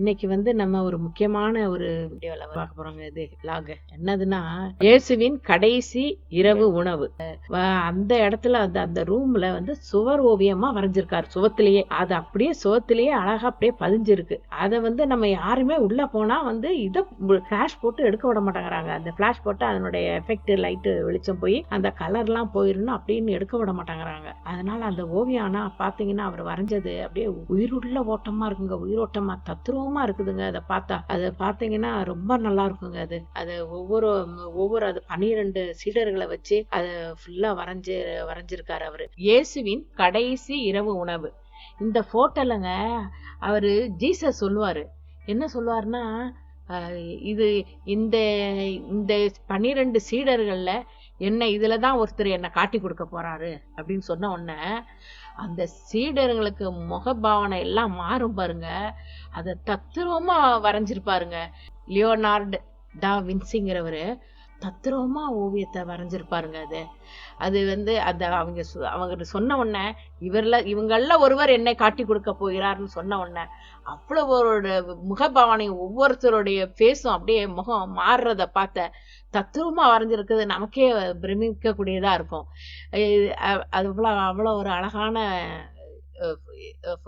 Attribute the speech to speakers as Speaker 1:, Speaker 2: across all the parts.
Speaker 1: இன்னைக்கு வந்து நம்ம ஒரு முக்கியமான ஒரு வீடியோல பார்க்க போகிறோங்க இது லாக என்னதுன்னா இயேசுவின் கடைசி இரவு உணவு. அந்த இடத்துல அந்த அந்த ரூம்ல வந்து சுவர் ஓவியமா வரைஞ்சிருக்காரு. சுவத்திலேயே அது அப்படியே சுவத்திலேயே அழகா அப்படியே பதிஞ்சிருக்கு. அதை வந்து நம்ம யாருமே உள்ள போனா வந்து இதை ஃபிளாஷ் போட்டு எடுக்க விட மாட்டேங்கிறாங்க. அந்த ஃபிளாஷ் போட்டு அதனுடைய எஃபெக்ட் லைட்டு வெளிச்சம் போய் அந்த கலர்லாம் போயிடணும் அப்படின்னு எடுக்க விட மாட்டேங்கிறாங்க. அதனால அந்த ஓவியம் ஆனால் பார்த்தீங்கன்னா அவர் வரைஞ்சது அப்படியே உயிருள்ள ஓட்டமாக இருக்குங்க. உயிரோட்டமா தத்ரூபமா இருக்குதுங்க. அதை பார்த்தா. அதை பார்த்தீங்கன்னா ரொம்ப நல்லா இருக்குங்க அது. அது ஒவ்வொரு ஒவ்வொரு அது பன்னிரெண்டு சீடர்களை வச்சு அதை ஃபுல்லா வரைஞ்சு வரைஞ்சிருக்காரு அவரு. இயேசுவின் கடைசி இரவு உணவு. இந்த போட்டோலங்க அவரு ஜீசஸ் சொல்லுவார். என்ன சொல்லுவாருன்னா இது இந்த இந்த பன்னிரெண்டு சீடர்களில் என்ன இதில் தான் ஒருத்தர் என்னை காட்டி கொடுக்க போகிறாரு அப்படின்னு சொன்ன உடனே அந்த சீடர்களுக்கு முகபாவனை எல்லாம் மாறும் பாருங்க. அதை தத்துருவமா வரைஞ்சிருப்பாருங்க. லியோனார்டு டா வின்சிங்கிறவர் தத்துருவமா ஓவியத்தை வரைஞ்சிருப்பாருங்க அது. அது வந்து அது அவங்க அவங்க சொன்ன உடனே இவர்ல இவங்கள ஒருவர் என்னை காட்டி கொடுக்க போகிறார்னு சொன்ன உடனே அவ்வளவு ஒரு முகபாவனை ஒவ்வொருத்தருடைய ஃபேஸும் அப்படியே முகம் மாறுறத பார்த்த தத்துவமா வரைஞ்சிருக்கிறது நமக்கே பிரமிக்கக்கூடியதா இருக்கும். அது அவ்வளோ அவ்வளோ ஒரு அழகான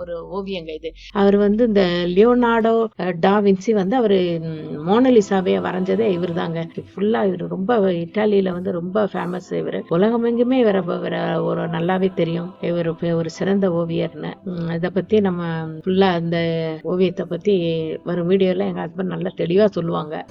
Speaker 1: ஒரு ஓவியங்க இது. அவர் வந்து இந்த லியோனார்டோ டாவின்சி டா வின்சி வந்து அவர் மோனலிசாவே வரைஞ்சதே இவர் தாங்க ஃபுல்லா இவர் ரொம்ப இட்டாலியில வந்து ரொம்ப ஃபேமஸ் இவர். உலகமெங்குமே இவரை ஒரு நல்லாவே தெரியும். இவர் ஒரு சிறந்த ஓவியர்னு. இதை பத்தி நம்ம ஃபுல்லா அந்த ஓவியத்தை பத்தி வரும் வீடியோல எங்க ஹஸ்பண்ட் நல்லா தெளிவா சொல்லுவாங்க.